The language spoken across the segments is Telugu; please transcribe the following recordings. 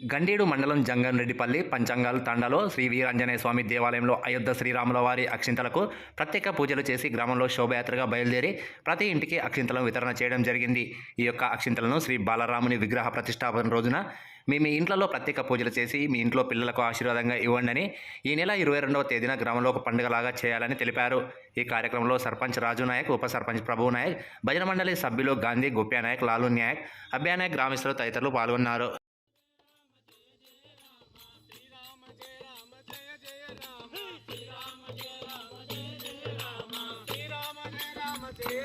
గండేడు మండలం జంగన్రెడ్డిపల్లి పంచంగాల్ తండాలో శ్రీ వీరాంజనేయ స్వామి దేవాలయంలో అయోధ్య శ్రీరాముల వారి అక్షింతలకు ప్రత్యేక పూజలు చేసి గ్రామంలో శోభయాత్రగా బయలుదేరి ప్రతి ఇంటికి అక్షింతలను వితరణ చేయడం జరిగింది. ఈ యొక్క అక్షింతలను శ్రీ బాలరాముని విగ్రహ ప్రతిష్టాపన రోజున మీ మీ ఇంట్లలో ప్రత్యేక పూజలు చేసి మీ ఇంట్లో పిల్లలకు ఆశీర్వాదంగా ఇవ్వండి ఈ నెల ఇరవై రెండవ తేదీన గ్రామంలో ఒక పండుగలాగా చేయాలని తెలిపారు. ఈ కార్యక్రమంలో సర్పంచ్ రాజు నాయక్ ఉప సర్పంచ్ ప్రభువు నాయక్ భజన మండలి సభ్యులు గాంధీ గోప్యా నాయక్ లాలు నాయక్ అభ్యా నాయక్ గ్రామస్తులు తదితరులు పాల్గొన్నారు.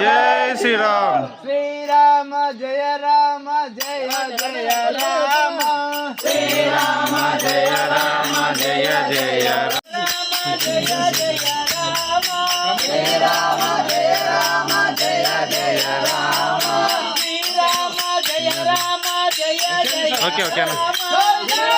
జై శ్రీరామ్ శ్రీరామ జయ రామ జయ జయ రామ శ్రీరామ జయ రామ జయ జయ శ్రీరామ జయ రామ జయ జయ ఓకే ఓకే అన్న శ్రీరామ్